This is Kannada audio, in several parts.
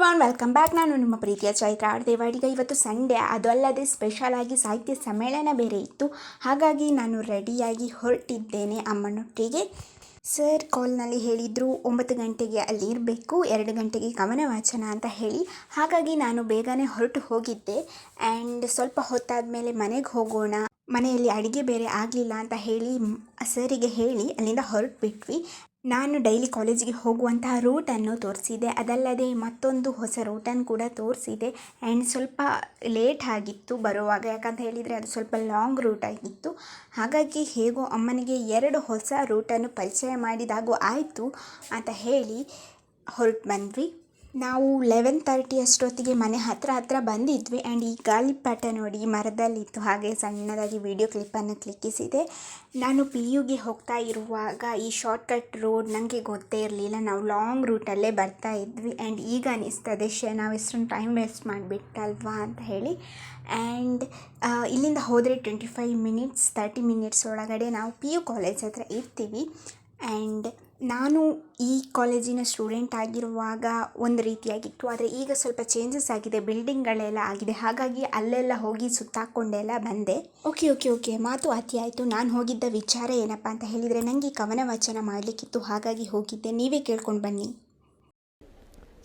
ಎವ್ರಿವಾನ್ ವೆಲ್ಕಮ್ ಬ್ಯಾಕ್ ನಾನು ನಿಮ್ಮ ಪ್ರೀತಿಯ ಚೈತ್ರ ಆಡ್ದೇವಾಡಿಗ. ಇವತ್ತು ಸಂಡೇ, ಅದು ಅಲ್ಲದೆ ಸ್ಪೆಷಲ್ ಆಗಿ ಸಾಹಿತ್ಯ ಸಮ್ಮೇಳನ ಬೇರೆ ಇತ್ತು. ಹಾಗಾಗಿ ನಾನು ರೆಡಿಯಾಗಿ ಹೊರಟಿದ್ದೇನೆ ಅಮ್ಮನೊಟ್ಟಿಗೆ. ಸರ್ ಕಾಲ್ನಲ್ಲಿ ಹೇಳಿದರು, ಒಂಬತ್ತು ಗಂಟೆಗೆ ಅಲ್ಲಿ ಇರಬೇಕು, ಎರಡು ಗಂಟೆಗೆ ಕವನ ವಾಚನ ಅಂತ ಹೇಳಿ. ಹಾಗಾಗಿ ನಾನು ಬೇಗನೆ ಹೊರಟು ಹೋಗಿದ್ದೆ. ಆ್ಯಂಡ್ ಸ್ವಲ್ಪ ಹೊತ್ತಾದ ಮೇಲೆ ಮನೆಗೆ ಹೋಗೋಣ, ಮನೆಯಲ್ಲಿ ಅಡುಗೆ ಬೇರೆ ಆಗಲಿಲ್ಲ ಅಂತ ಹೇಳಿ ಸರಿಗೆ ಹೇಳಿ ಅಲ್ಲಿಂದ ಹೊರಟು ಬಿಟ್ವಿ ನಾನು ಡೈಲಿ ಕಾಲೇಜಿಗೆ ಹೋಗುವಂತಹ ರೂಟನ್ನು ತೋರಿಸಿದೆ. ಅದಲ್ಲದೆ ಮತ್ತೊಂದು ಹೊಸ ರೂಟನ್ನು ಕೂಡ ತೋರಿಸಿದೆ. ಆ್ಯಂಡ್ ಸ್ವಲ್ಪ ಲೇಟ್ ಆಗಿತ್ತು ಬರುವಾಗ. ಯಾಕಂತ ಹೇಳಿದರೆ ಅದು ಸ್ವಲ್ಪ ಲಾಂಗ್ ರೂಟ್ ಆಗಿತ್ತು. ಹಾಗಾಗಿ ಹೇಗೋ ಅಮ್ಮನಿಗೆ ಎರಡು ಹೊಸ ರೂಟನ್ನು ಪರಿಚಯ ಮಾಡಿದಾಗೂ ಆಯಿತು ಅಂತ ಹೇಳಿ ಹೊರಟು ಬಂದ್ವಿ. ನಾವು ಲೆವೆನ್ ತರ್ಟಿ ಅಷ್ಟೊತ್ತಿಗೆ ಮನೆ ಹತ್ರ ಹತ್ರ ಬಂದಿದ್ವಿ ಆ್ಯಂಡ್ ಈ ಗಾಳಿಪಟ ನೋಡಿ ಮರದಲ್ಲಿತ್ತು ಹಾಗೆ ಸಣ್ಣದಾಗಿ ವಿಡಿಯೋ ಕ್ಲಿಪ್ಪನ್ನು ಕ್ಲಿಕ್ಕಿಸಿದೆ. ನಾನು ಪಿ ಯುಗೆ ಹೋಗ್ತಾ ಇರುವಾಗ ಈ ಶಾರ್ಟ್ಕಟ್ ರೋಡ್ ನನಗೆ ಗೊತ್ತೇ ಇರಲಿಲ್ಲ. ನಾವು ಲಾಂಗ್ ರೂಟಲ್ಲೇ ಬರ್ತಾ ಇದ್ವಿ ಆ್ಯಂಡ್ ಈಗ ಅನಿಸ್ತದೆ ಶೇ ನಾವು ಇಷ್ಟೊಂದು ಟೈಮ್ ವೇಸ್ಟ್ ಮಾಡಿಬಿಟ್ಟಲ್ವಾ? ಅಂತ ಹೇಳಿ. ಆ್ಯಂಡ್ ಇಲ್ಲಿಂದ ಹೋದರೆ twenty five minutes thirty minutes ಒಳಗಡೆ ನಾವು ಪಿ ಯು ಕಾಲೇಜ್ ಹತ್ರ ಇರ್ತೀವಿ. ಆ್ಯಂಡ್ ನಾನು ಈ ಕಾಲೇಜಿನ ಸ್ಟೂಡೆಂಟ್ ಆಗಿರುವಾಗ ಒಂದು ರೀತಿಯಾಗಿತ್ತು. ಆದರೆ ಈಗ ಸ್ವಲ್ಪ ಚೇಂಜಸ್ ಆಗಿದೆ ಬಿಲ್ಡಿಂಗ್ಗಳೆಲ್ಲ ಆಗಿದೆ. ಹಾಗಾಗಿ ಅಲ್ಲೆಲ್ಲ ಹೋಗಿ ಸುತ್ತಾಕೊಂಡೆಲ್ಲ ಬಂದೆ. ಓಕೆ ಓಕೆ ಓಕೆ ಮಾತು ಅತಿ ಆಯಿತು. ನಾನು ಹೋಗಿದ್ದ ವಿಚಾರ ಏನಪ್ಪ ಅಂತ ಹೇಳಿದರೆ ನನಗೆ ಕವನ ವಾಚನ ಮಾಡಲಿಕ್ಕಿತ್ತು. ಹಾಗಾಗಿ ಹೋಗಿದ್ದೆ. ನೀವೇ ಕೇಳ್ಕೊಂಡು ಬನ್ನಿ.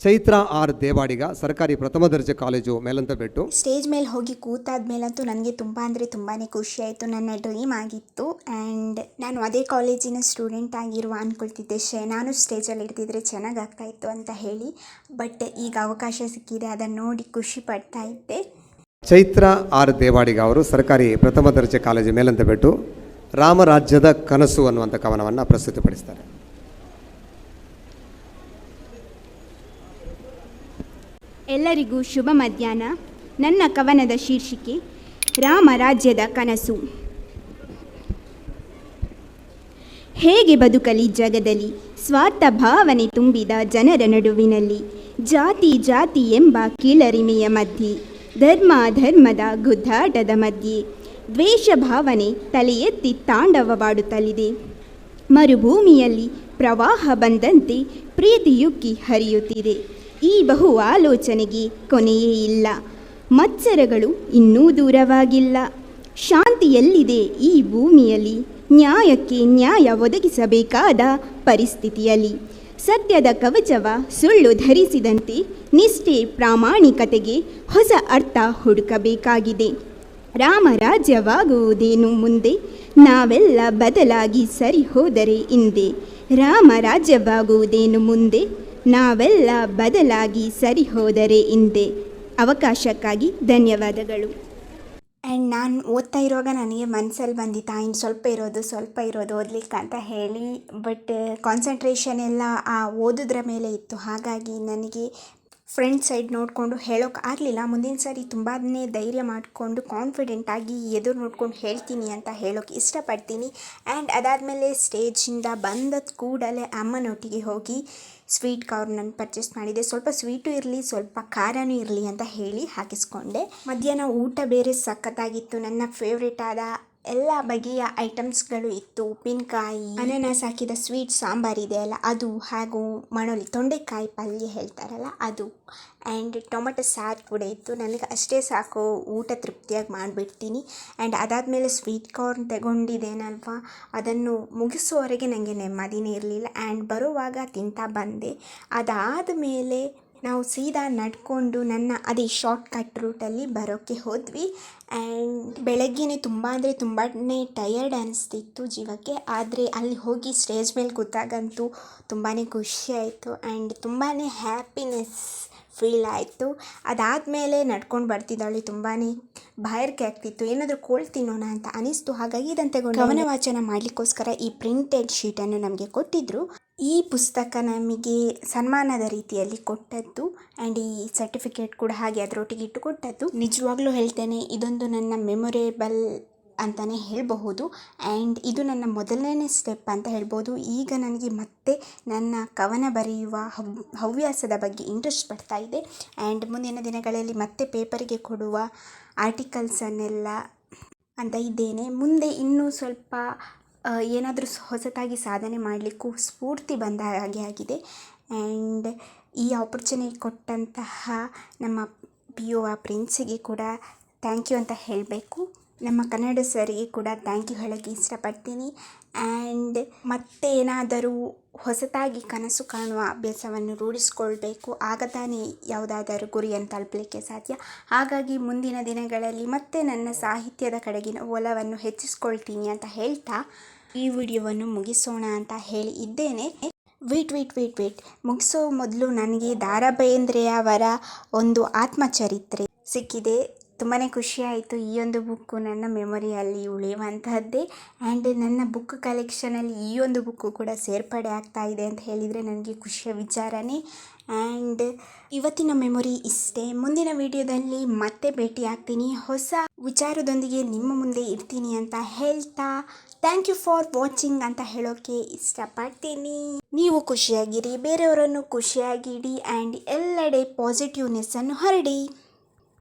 ಚೈತ್ರ ಆರ್ ದೇವಾಡಿಗ ಸರ್ಕಾರಿ ಪ್ರಥಮ ದರ್ಜೆ ಕಾಲೇಜು ಮೇಲಂತಬೆಟ್ಟು ಸ್ಟೇಜ್ ಮೇಲೆ ಹೋಗಿ ಕೂತಾದ ಮೇಲಂತೂ ನನಗೆ ತುಂಬ ಅಂದರೆ ತುಂಬಾ ಖುಷಿ ಆಯಿತು ನನ್ನ ಡ್ರೀಮ್ ಆಗಿತ್ತು. ಆ್ಯಂಡ್ ನಾನು ಅದೇ ಕಾಲೇಜಿನ ಸ್ಟೂಡೆಂಟ್ ಆಗಿರುವ ಅಂದ್ಕೊಳ್ತಿದ್ದೆ ಶೇ ನಾನು ಸ್ಟೇಜಲ್ಲಿ ಇರ್ತಿದ್ರೆ ಚೆನ್ನಾಗಿ ಆಗ್ತಾ ಇತ್ತು ಅಂತ ಹೇಳಿ. ಬಟ್ ಈಗ ಅವಕಾಶ ಸಿಕ್ಕಿದೆ ಅದನ್ನು ನೋಡಿ ಖುಷಿ ಪಡ್ತಾ ಇದ್ದೆ. ಚೈತ್ರ ಆರ್ ದೇವಾಡಿಗ ಅವರು ಸರ್ಕಾರಿ ಪ್ರಥಮ ದರ್ಜೆ ಕಾಲೇಜು ಮೇಲಂತಬೆಟ್ಟು ರಾಮರಾಜ್ಯದ ಕನಸು ಅನ್ನುವಂಥ ಕವನವನ್ನು ಪ್ರಸ್ತುತಪಡಿಸ್ತಾರೆ. ಎಲ್ಲರಿಗೂ ಶುಭ ಮಧ್ಯಾಹ್ನ. ನನ್ನ ಕವನದ ಶೀರ್ಷಿಕೆ ರಾಮರಾಜ್ಯದ ಕನಸು. ಹೇಗೆ ಬದುಕಲಿ ಜಗದಲ್ಲಿ? ಸ್ವಾರ್ಥ ಭಾವನೆ ತುಂಬಿದ ಜನರ ನಡುವಿನಲ್ಲಿ, ಜಾತಿ ಜಾತಿ ಎಂಬ ಕೀಳರಿಮೆಯ ಮಧ್ಯೆ, ಧರ್ಮ ಧರ್ಮದ ಗುದ್ದಾಟದ ಮಧ್ಯೆ, ದ್ವೇಷ ಭಾವನೆ ತಲೆ ಎತ್ತಿ ತಾಂಡವವಾಡುತ್ತಲಿದೆ. ಮರುಭೂಮಿಯಲ್ಲಿ ಪ್ರವಾಹ ಬಂದಂತೆ ಪ್ರೀತಿಯುಕ್ಕಿ ಹರಿಯುತ್ತಿದೆ. ಈ ಬಹು ಆಲೋಚನೆಗೆ ಕೊನೆಯೇ ಇಲ್ಲ. ಮತ್ಸರಗಳು ಇನ್ನೂ ದೂರವಾಗಿಲ್ಲ. ಶಾಂತಿ ಎಲ್ಲಿದೆ ಈ ಭೂಮಿಯಲ್ಲಿ. ನ್ಯಾಯಕ್ಕೆ ನ್ಯಾಯ ಒದಗಿಸಬೇಕಾದ ಪರಿಸ್ಥಿತಿಯಲ್ಲಿ. ಸತ್ಯದ ಕವಚವ ಸುಳ್ಳು ಧರಿಸಿದಂತೆ ನಿಷ್ಠೆ ಪ್ರಾಮಾಣಿಕತೆಗೆ ಹೊಸ ಅರ್ಥ ಹುಡುಕಬೇಕಾಗಿದೆ. ರಾಮರಾಜ್ಯವಾಗುವುದೇನು ಮುಂದೆ? ನಾವೆಲ್ಲ ಬದಲಾಗಿ ಸರಿ ಹೋದರೆ ಹಿಂದೆ ರಾಮರಾಜ್ಯವಾಗುವುದೇನು ಮುಂದೆ? ನಾವೆಲ್ಲ ಬದಲಾಗಿ ಸರಿ ಹೋದರೆ ಹಿಂದೆ ಅವಕಾಶಕ್ಕಾಗಿ ಧನ್ಯವಾದಗಳು. ಆ್ಯಂಡ್ ನಾನು ಓದ್ತಾ ಇರುವಾಗ ನನಗೆ ಮನಸ್ಸಲ್ಲಿ ಬಂದಿತ್ತು ಇನ್ನು ಸ್ವಲ್ಪ ಇರೋದು ಸ್ವಲ್ಪ ಇರೋದು ಓದಲಿಕ್ಕೆ ಅಂತ ಹೇಳಿ ಬಟ್ ಕಾನ್ಸಂಟ್ರೇಷನ್ ಎಲ್ಲ ಆ ಓದೋದ್ರ ಮೇಲೆ ಇತ್ತು. ಹಾಗಾಗಿ ನನಗೆ ಫ್ರಂಟ್ ಸೈಡ್ ನೋಡಿಕೊಂಡು ಹೇಳೋಕೆ ಆಗಲಿಲ್ಲ. ಮುಂದಿನ ಸಾರಿ ತುಂಬಾ ಧೈರ್ಯ ಮಾಡಿಕೊಂಡು ಕಾನ್ಫಿಡೆಂಟಾಗಿ ಎದುರು ನೋಡ್ಕೊಂಡು ಹೇಳ್ತೀನಿ ಅಂತ ಹೇಳೋಕೆ ಇಷ್ಟಪಡ್ತೀನಿ. ಆ್ಯಂಡ್ ಅದಾದಮೇಲೆ ಸ್ಟೇಜಿಂದ ಬಂದ ಕೂಡಲೇ ಅಮ್ಮನೊಟ್ಟಿಗೆ ಹೋಗಿ ಸ್ವೀಟ್ ನಾನು ಪರ್ಚೇಸ್ ಮಾಡಿದೆ. ಸ್ವಲ್ಪ ಸ್ವೀಟು ಇರಲಿ, ಸ್ವಲ್ಪ ಖಾರನೂ ಇರಲಿ ಅಂತ ಹೇಳಿ ಹಾಕಿಸ್ಕೊಂಡೆ. ಮಧ್ಯಾಹ್ನ ಊಟ ಬೇರೆ ಸಖತ್ತಾಗಿತ್ತು. ನನ್ನ ಫೇವ್ರೇಟ್ ಆದ ಎಲ್ಲ ಬಗೆಯ ಐಟಮ್ಸ್ಗಳು ಇತ್ತು. ಉಪ್ಪಿನಕಾಯಿ, ಅನಾನಸ್ ಹಾಕಿದ ಸ್ವೀಟ್, ಸಾಂಬಾರ್ ಇದೆ ಅಲ್ಲ ಅದು ಹಾಗೂ ಮಣೋಲಿ ತೊಂಡೆಕಾಯಿ ಪಲ್ಯ ಹೇಳ್ತಾರಲ್ಲ, ಅದು. ಆ್ಯಂಡ್ ಟೊಮೆಟೊ ಸಾರು ಕೂಡ ಇತ್ತು. ನನಗೆ ಅಷ್ಟೇ ಸಾಕು. ಊಟ ತೃಪ್ತಿಯಾಗಿ ಮಾಡಿಬಿಡ್ತೀನಿ. ಆ್ಯಂಡ್ ಅದಾದಮೇಲೆ ಸ್ವೀಟ್ ಕಾರ್ನ್ ತಗೊಂಡಿದ್ದೇನಲ್ವಾ? ಅದನ್ನು ಮುಗಿಸುವವರೆಗೆ ನನಗೆ ನೆಮ್ಮದಿನೇ ಇರಲಿಲ್ಲ. ಆ್ಯಂಡ್ ಬರುವಾಗ ತಿಂತಾ ಬಂದೆ. ಅದಾದ ಮೇಲೆ ನಾವು ಸೀದಾ ನಡ್ಕೊಂಡು ನನ್ನ ಅದೇ ಶಾರ್ಟ್ ಕಟ್ ರೂಟಲ್ಲಿ ಬರೋಕ್ಕೆ ಹೋದ್ವಿ. ಆ್ಯಂಡ್ ಬೆಳಗ್ಗೆನೇ ತುಂಬ ಅಂದರೆ ತುಂಬಾ ಟಯರ್ಡ್ ಅನಿಸ್ತಿತ್ತು ಜೀವಕ್ಕೆ. ಆದರೆ ಅಲ್ಲಿ ಹೋಗಿ ಸ್ಟೇಜ್ ಮೇಲೆ ಕೂತಾಗಂತೂ ತುಂಬಾ ಖುಷಿ ಆಯಿತು. ಆ್ಯಂಡ್ ತುಂಬಾ ಹ್ಯಾಪಿನೆಸ್ ಫೀಲ್ ಆಯಿತು. ಅದಾದಮೇಲೆ ನಡ್ಕೊಂಡು ಬರ್ತಿದ್ದಾಳೆ ತುಂಬಾ ಬಾಯರ್ಕೆ ಆಗ್ತಿತ್ತು ಏನಾದರೂ ಕೋಲ್ ತಿನ್ನೋಣ ಅಂತ ಅನಿಸ್ತು. ಹಾಗಾಗಿ ಇದಂತೆ ಗಮನ ವಾಚನ ಮಾಡಲಿಕ್ಕೋಸ್ಕರ ಈ ಪ್ರಿಂಟೆಡ್ ಶೀಟನ್ನು ನಮಗೆ ಕೊಟ್ಟಿದ್ದರು ಈ ಪುಸ್ತಕ ನಮಗೆ ಸನ್ಮಾನದ ರೀತಿಯಲ್ಲಿ ಕೊಟ್ಟದ್ದು ಆ್ಯಂಡ್ ಈ ಸರ್ಟಿಫಿಕೇಟ್ ಕೂಡ ಹಾಗೆ ಅದರೊಟ್ಟಿಗೆ ಇಟ್ಟು ಕೊಟ್ಟದ್ದು. ನಿಜವಾಗ್ಲೂ ಹೇಳ್ತೇನೆ, ಇದೊಂದು ನನ್ನ ಮೆಮೊರೇಬಲ್ ಅಂತಲೇ ಹೇಳಬಹುದು. ಆ್ಯಂಡ್ ಇದು ನನ್ನ ಮೊದಲನೇ ಸ್ಟೆಪ್ ಅಂತ ಹೇಳ್ಬೋದು ಈಗ ನನಗೆ ಮತ್ತೆ ನನ್ನ ಕವನ ಬರೆಯುವ ಹವ್, ಹವ್ಯಾಸದ ಬಗ್ಗೆ ಇಂಟ್ರೆಸ್ಟ್ ಪಡ್ತಾ ಇದೆ. ಆ್ಯಂಡ್ ಮುಂದಿನ ದಿನಗಳಲ್ಲಿ ಮತ್ತೆ ಪೇಪರಿಗೆ ಕೊಡುವ ಆರ್ಟಿಕಲ್ಸನ್ನೆಲ್ಲ ಅಂತ ಇದ್ದೇನೆ. ಮುಂದೆ ಇನ್ನೂ ಸ್ವಲ್ಪ ಏನಾದರೂ ಹೊಸತಾಗಿ ಸಾಧನೆ ಮಾಡಲಿಕ್ಕೂ ಸ್ಫೂರ್ತಿ ಬಂದ ಹಾಗೆ ಆಗಿದೆ. ಆ್ಯಂಡ್ ಈ ಆಪರ್ಚುನಿಟಿ ಕೊಟ್ಟಂತಹ ನಮ್ಮ ಪಿ ಯು ಆ ಪ್ರಿನ್ಸಿಗೆ ಕೂಡ ಥ್ಯಾಂಕ್ ಯು ಅಂತ ಹೇಳಬೇಕು. ನಮ್ಮ ಕನ್ನಡ ಸರಿಗೆ ಕೂಡ ಥ್ಯಾಂಕ್ ಯು ಹೇಳೋಕ್ಕೆ ಇಷ್ಟಪಡ್ತೀನಿ. ಆ್ಯಂಡ್ ಮತ್ತೇನಾದರೂ ಹೊಸತಾಗಿ ಕನಸು ಕಾಣುವ ಅಭ್ಯಾಸವನ್ನು ರೂಢಿಸ್ಕೊಳ್ಬೇಕು. ಆಗ ತಾನೇ ಯಾವುದಾದರೂ ಗುರಿಯನ್ನು ತಲುಪಲಿಕ್ಕೆ ಸಾಧ್ಯ. ಹಾಗಾಗಿ ಮುಂದಿನ ದಿನಗಳಲ್ಲಿ ಮತ್ತೆ ನನ್ನ ಸಾಹಿತ್ಯದ ಕಡೆಗಿನ ಒಲವನ್ನು ಹೆಚ್ಚಿಸ್ಕೊಳ್ತೀನಿ ಅಂತ ಹೇಳ್ತಾ ಈ ವಿಡಿಯೋವನ್ನು ಮುಗಿಸೋಣ ಅಂತ ಹೇಳಿ ಇದ್ದೇನೆ. ವೇಟ್ ವೇಟ್ ವೇಟ್ ವೇಟ್ ಮುಗಿಸೋ ಮೊದಲು ನನಗೆ ದಾರಾ ಬೇಂದ್ರೆ ಅವರ ಒಂದು ಆತ್ಮಚರಿತ್ರೆ ಸಿಕ್ಕಿದೆ. ತುಂಬಾ ಖುಷಿಯಾಯಿತು ಈ ಒಂದು ಬುಕ್ಕು ನನ್ನ ಮೆಮೊರಿಯಲ್ಲಿ ಉಳಿಯುವಂತಹದ್ದೇ. ಆ್ಯಂಡ್ ನನ್ನ ಬುಕ್ ಕಲೆಕ್ಷನಲ್ಲಿ ಈ ಒಂದು ಬುಕ್ಕು ಕೂಡ ಸೇರ್ಪಡೆ ಆಗ್ತಾ ಇದೆ ಅಂತ ಹೇಳಿದರೆ ನನಗೆ ಖುಷಿಯ ವಿಚಾರನೇ. ಆ್ಯಂಡ್ ಇವತ್ತಿನ ಮೆಮೊರಿ ಇಷ್ಟೇ. ಮುಂದಿನ ವಿಡಿಯೋದಲ್ಲಿ ಮತ್ತೆ ಭೇಟಿ ಆಗ್ತೀನಿ. ಹೊಸ ವಿಚಾರದೊಂದಿಗೆ ನಿಮ್ಮ ಮುಂದೆ ಇರ್ತೀನಿ ಅಂತ ಹೇಳ್ತಾ. ಥ್ಯಾಂಕ್ ಯು ಫಾರ್ ವಾಚಿಂಗ್ ಅಂತ ಹೇಳೋಕ್ಕೆ ಇಷ್ಟಪಡ್ತೀನಿ. ನೀವು ಖುಷಿಯಾಗಿರಿ, ಬೇರೆಯವರನ್ನು ಖುಷಿಯಾಗಿಡಿ. ಆ್ಯಂಡ್ ಎಲ್ಲೆಡೆ ಪಾಸಿಟಿವ್ನೆಸ್ಸನ್ನು ಹರಡಿ.